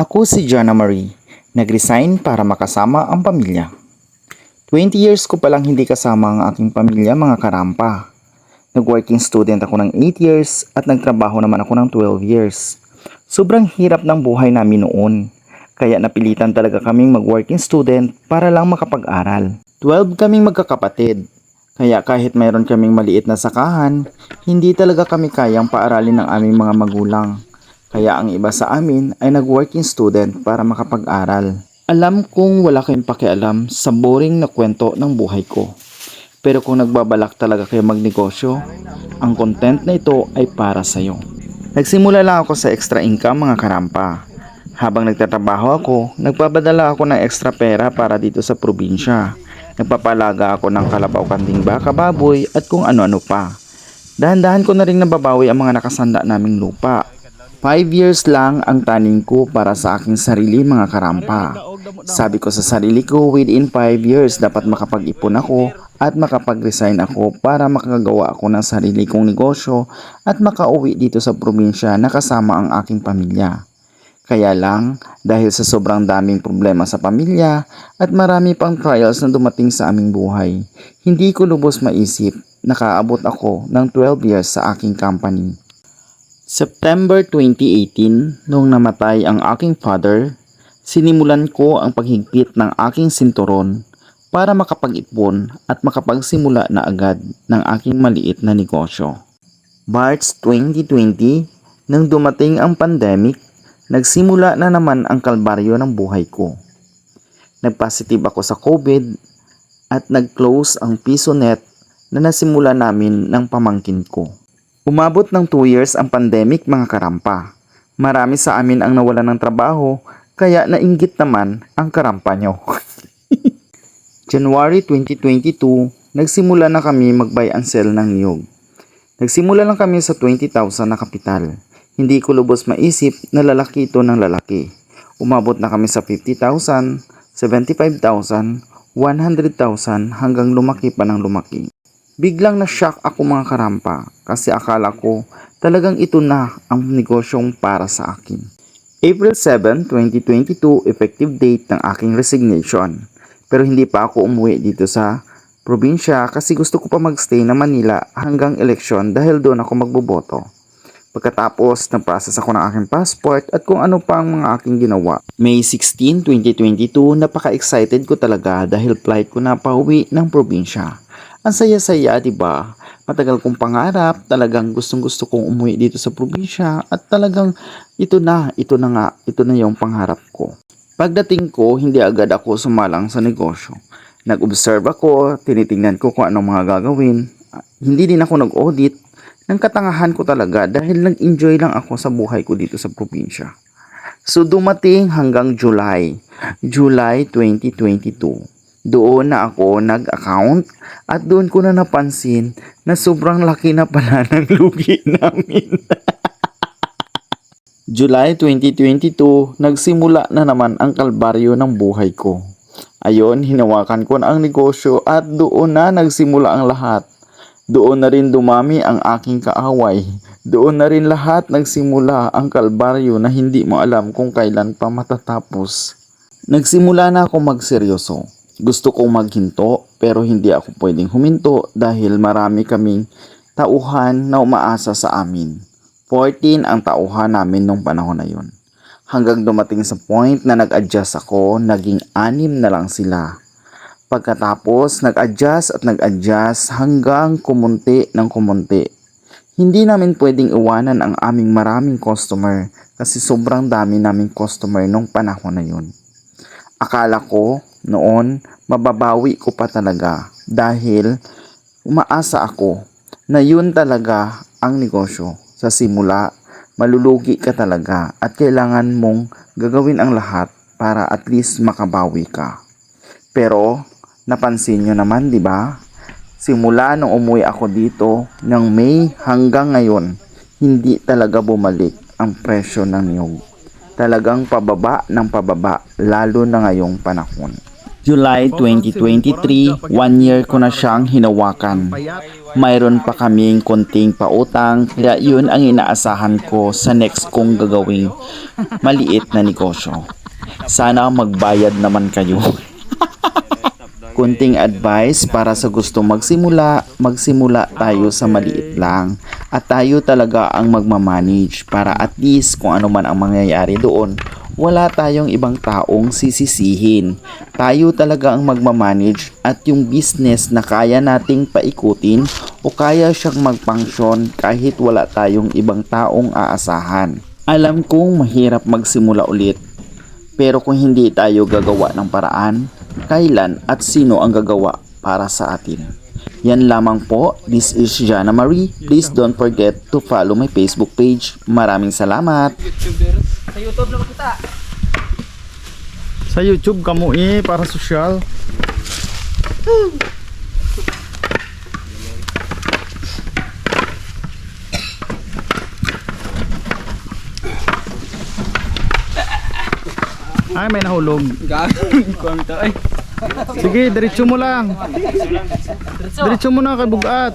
Ako si Jana Marie. Nag-resign para makasama ang pamilya. 20 years ko palang hindi kasama ang aking pamilya mga karampa. Nag-working student ako ng 8 years at nagtrabaho naman ako ng 12 years. Sobrang hirap ng buhay namin noon. Kaya napilitan talaga kaming mag-working student para lang makapag-aral. 12 kaming magkakapatid. Kaya kahit mayroon kaming maliit na sakahan, hindi talaga kami kayang paaralin ng aming mga magulang. Kaya ang iba sa amin ay nag-working student para makapag-aral. Alam kong wala kayong pakialam sa boring na kwento ng buhay ko. Pero kung nagbabalak talaga kayo magnegosyo, ang content na ito ay para sa iyo. Nagsimula lang ako sa extra income mga karampa. Habang nagtatrabaho ako, nagpapadala ako ng extra pera para dito sa probinsya. Nagpapalaga ako ng kalabaw kanding baka baboy at kung ano-ano pa. Dahan-dahan ko na rin nababawi ang mga nakasanda naming lupa. 5 years lang ang taning ko para sa aking sarili mga karampa. Sabi ko sa sarili ko within 5 years dapat makapag-ipon ako at makapag-resign ako para makagawa ako ng sarili kong negosyo at makauwi dito sa probinsya na kasama ang aking pamilya. Kaya lang, dahil sa sobrang daming problema sa pamilya at marami pang trials na dumating sa aming buhay, hindi ko lubos maisip nakaabot ako ng 12 years sa aking company. September 2018, nung namatay ang aking father, sinimulan ko ang paghigpit ng aking sinturon para makapag-ipon at makapagsimula na agad ng aking maliit na negosyo. March 2020, nang dumating ang pandemic, nagsimula na naman ang kalbaryo ng buhay ko. Nagpositive ako sa COVID at nag-close ang piso net na nasimula namin ng pamangkin ko. Umabot ng 2 years ang pandemic mga karampa. Marami sa amin ang nawalan ng trabaho kaya nainggit naman ang karampa nyo. January 2022, nagsimula na kami mag-buy and sell ng niyog. Nagsimula lang kami sa 20,000 na kapital. Hindi ko lubos maisip na lalaki ito ng lalaki. Umabot na kami sa 50,000, 75,000, 100,000 hanggang lumaki pa ng lumaki. Biglang na-shock ako mga karampa kasi akala ko talagang ito na ang negosyong para sa akin. April 7, 2022, effective date ng aking resignation. Pero hindi pa ako umuwi dito sa probinsya kasi gusto ko pa magstay na Manila hanggang eleksyon dahil doon ako magboboto. Pagkatapos, nag-process ako ng aking passport at kung ano pa ang mga aking ginawa. May 16, 2022, napaka-excited ko talaga dahil flight ko na pauwi ng probinsya. Ang saya-saya, di ba? Matagal kong pangarap, talagang gustong-gusto kong umuwi dito sa probinsya at talagang ito na, ito na nga, ito na yung pangarap ko. Pagdating ko, hindi agad ako sumalang sa negosyo. Nag-observe ako, tinitingnan ko kung anong mga gagawin. Hindi din ako nag-audit. Nang katangahan ko talaga dahil nag-enjoy lang ako sa buhay ko dito sa probinsya. So dumating hanggang July, July 2022 doon na ako nag-account at doon ko na napansin na sobrang laki na pala ng lugi namin. July 2022, nagsimula na naman ang kalbaryo ng buhay ko. Ayon, hinawakan ko na ang negosyo at doon na nagsimula ang lahat. Doon na rin dumami ang aking kaaway. Doon na rin lahat nagsimula ang kalbaryo na hindi mo alam kung kailan pa matatapos. Nagsimula na ako magseryoso. Gusto kong maghinto pero hindi ako pwedeng huminto dahil marami kaming tauhan na umaasa sa amin. 14 ang tauhan namin nung panahon na yun. Hanggang dumating sa point na nag-adjust ako, naging anim na lang sila. Pagkatapos, nag-adjust at nag-adjust hanggang kumunti ng kumunti. Hindi namin pwedeng iwanan ang aming maraming customer kasi sobrang dami naming customer nung panahon na yun. Akala ko noon mababawi ko pa talaga dahil umaasa ako na yun talaga ang negosyo. Sa simula, malulugi ka talaga at kailangan mong gagawin ang lahat para at least makabawi ka. Pero napansin nyo naman, di ba? Simula nung umuwi ako dito ng May hanggang ngayon, hindi talaga bumalik ang presyo ng niyog. Talagang pababa ng pababa lalo na ngayong panahon. July 2023, one year ko na siyang hinawakan. Mayroon pa kaming konting pautang, kaya yun ang inaasahan ko sa next kong gagawing maliit na negosyo. Sana magbayad naman kayo. Kunting advice para sa gusto magsimula, magsimula tayo sa maliit lang. At tayo talaga ang magmamanage para at least kung ano man ang mangyayari doon, wala tayong ibang taong sisisihin. Tayo talaga ang magmamanage at yung business na kaya nating paikutin o kaya siyang magpangsyon kahit wala tayong ibang taong aasahan. Alam kong mahirap magsimula ulit pero kung hindi tayo gagawa ng paraan, kailan at sino ang gagawa para sa atin? Yan lamang po. This is Jana Marie. Please don't forget to follow my Facebook page. Maraming salamat. Sa YouTube na makita. Sa YouTube kamo eh para social. Ay, may nahulog. Gagawin ko ang ay. Sige, diretso mo lang. Diretso mo na kay Bugat.